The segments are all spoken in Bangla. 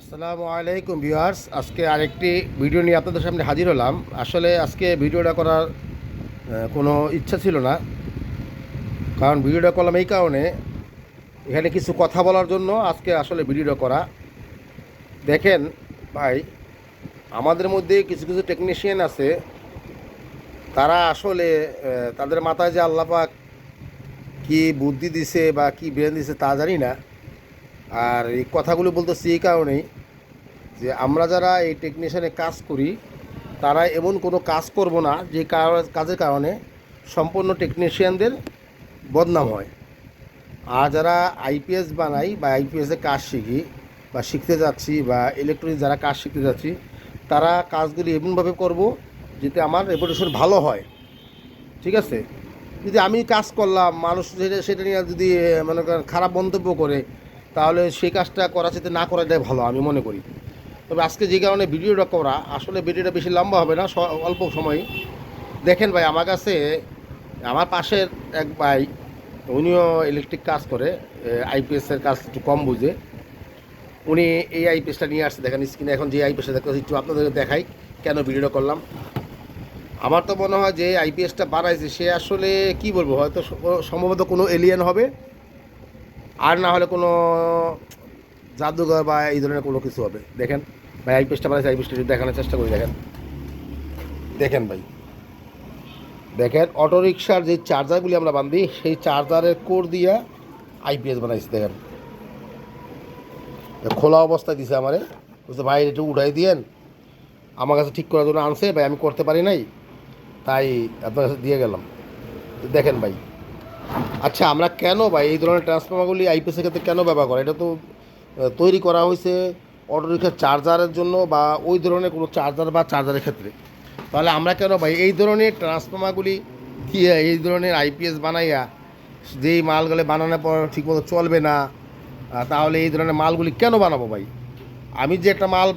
আসসালামু আলাইকুম ভিউয়ার্স, আজকে আরেকটি ভিডিও নিয়ে আপনাদের সামনে হাজির হলাম। আসলে আজকে ভিডিওটা করার কোনো ইচ্ছা ছিল না। কারণ ভিডিওটা করলাম এই কারণে, এখানে কিছু কথা বলার জন্য আজকে আসলে ভিডিওটা করা। দেখেন ভাই, আমাদের মধ্যে কিছু কিছু টেকনিশিয়ান আছে, তারা আসলে তাদের মাথায় যে আল্লাপাক কি বুদ্ধি দিছে বা কি ব্রেন দিছে তা জানি না। আর এই কথাগুলো বলতেছি এই কারণেই যে আমরা যারা এই টেকনিশিয়ানে কাজ করি, তারা এমন কোনো কাজ করব না যে কাজের কারণে সম্পূর্ণ টেকনিশিয়ানদের বদনাম হয়। আর যারা আইপিএস বানাই বা আইপিএসে কাজ শিখি বা শিখতে যাচ্ছি বা ইলেকট্রনিক যারা কাজ শিখতে যাচ্ছি, তারা কাজগুলি এমনভাবে করব যাতে আমার রেপুটেশন ভালো হয়। ঠিক আছে? যদি আমি কাজ করলাম, মানুষ সেটা সেটা নিয়ে যদি মনে খারাপ মন্তব্য করে তাহলে সেই কাজটা করা যেতে না করাটাই ভালো, আমি মনে করি। তবে আজকে যে কারণে ভিডিওটা করা, আসলে ভিডিওটা বেশি লম্বা হবে না অল্প সময়। দেখেন ভাই, আমার কাছে, আমার পাশের এক ভাই, উনিও ইলেকট্রিক কাজ করে আইপিএসের কাজ একটু কম বুঝে। উনি এই আইপিএসটা নিয়ে আসছে, দেখেন স্ক্রিনে এখন যে আইপিএসটা দেখতে একটু আপনাদেরকে দেখাই, কেন ভিডিওটা করলাম। আমার তো মনে হয় যে আইপিএসটা বানাইছে, সে আসলে কি বলব, হয়তো সম্ভবত কোনো এলিয়েন হবে। আর না হলে কোনো জাদুঘর বা এই ধরনের কোনো কিছু হবে। দেখেন, ভাই আই আইপিএসটা বানাইছে আইপিএসটা একটু দেখানোর চেষ্টা করি, দেখেন। দেখেন, ভাই। দেখেন অটো রিক্সার যে চার্জারগুলি আমরা বান্ধি, সেই চার্জারের কোর দিয়া আইপিএস বানাইছে, দেখেন। খোলা অবস্থায় দিছে আমারে। বলছে, ভাই একটু উঠাই দিয়েন। আমার কাছে ঠিক করার জন্য আনছে, ভাই, আমি করতে পারি নাই। তাই আপনার কাছে দিয়ে গেলাম। দেখেন, ভাই। আচ্ছা আমরা কেন ভাই এই ধরনের ট্রান্সফর্মারগুলি আইপিএসের ক্ষেত্রে কেন ব্যবহার করি? এটা তো তৈরি করা হয়েছে অটোরিক্সার চার্জারের জন্য বা ওই ধরনের কোনো চার্জার বা চার্জারের ক্ষেত্রে। তাহলে আমরা কেন ভাই এই ধরনের ট্রান্সফর্মারগুলি কি, এই ধরনের আইপিএস বানাইয়া যেই মালগুলো বানানোর পর ঠিকমতো চলবে না তাহলে এই ধরনের মালগুলি কেন বানাবো ভাই? আমি যে একটা মাল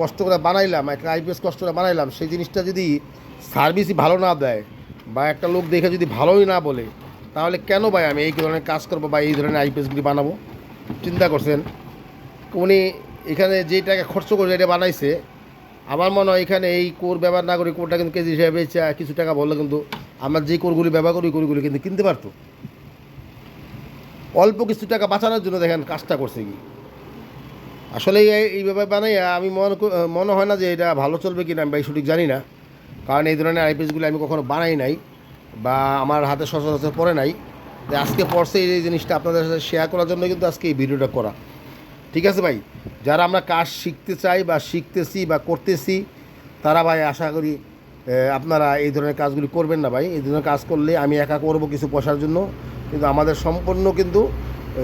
কষ্ট করে বানাইলাম, একটা আইপিএস কষ্ট করে বানাইলাম, সেই জিনিসটা যদি সার্ভিসই ভালো না দেয় বা একটা লোক দেখে যদি ভালোই না বলে তাহলে কেন ভাই আমি এই ধরনের কাজ করব বা এই ধরনের আইপিএসগুলি বানাবো? চিন্তা করছেন? উনি এখানে যেই টাকা খরচ করে এটা বানাইছে। আমার মনে হয় এখানে এই কোর ব্যবহার না করে কোরটা কিন্তু কেজি হিসাবে কিছু টাকা বললে কিন্তু আমরা যে কোরগুলি ব্যবহার করি কোরগুলি কিন্তু কিনতে পারতো। অল্প কিছু টাকা বাঁচানোর জন্য দেখেন কাজটা করছে কি। আসলে এই- এইভাবে বানাইয়া আমি মনে মনে হয় না যে এটা ভালো চলবে কি না আমি সঠিক জানি না। কারণ এই ধরনের আইপিএসগুলো আমি কখনো বানাই নাই। বা আমার হাতে সচরাচর পড়ে নাই। যে আজকে পড়ছে এই জিনিসটা আপনাদের সাথে শেয়ার করার জন্য কিন্তু আজকে এই ভিডিওটা করা। ঠিক আছে ভাই? যারা আমরা কাজ শিখতে চাই বা শিখতেছি বা করতেছি, তারা ভাই আশা করি আপনারা এই ধরনের কাজগুলি করবেন না ভাই। এই ধরনের কাজ করলে আমি একা করব কিছু পয়সার জন্য। কিন্তু আমাদের সম্পূর্ণ কিন্তু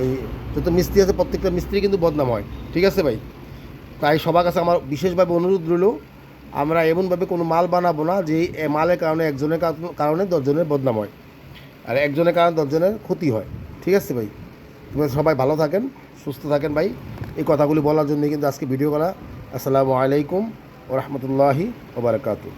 এই যত মিস্ত্রি আছে, প্রত্যেকটা মিস্ত্রি কিন্তু বদনাম হয়। ঠিক আছে ভাই? তাই সবার কাছে আমার বিশেষভাবে অনুরোধ রইল আমরা এমনভাবে কোনো মাল বানাবো না যে মালের কারণে একজনের কারণে দশজনের বদনাম হয়। আর একজনের কারণে দশজনের ক্ষতি হয়। ঠিক আছে ভাই? তোমরা সবাই ভালো থাকেন, সুস্থ থাকেন ভাই। এই কথাগুলি বলার জন্য কিন্তু আজকে ভিডিও করা। আসসালামু আলাইকুম ও রহমতুল্লাহি ওবরাকাতু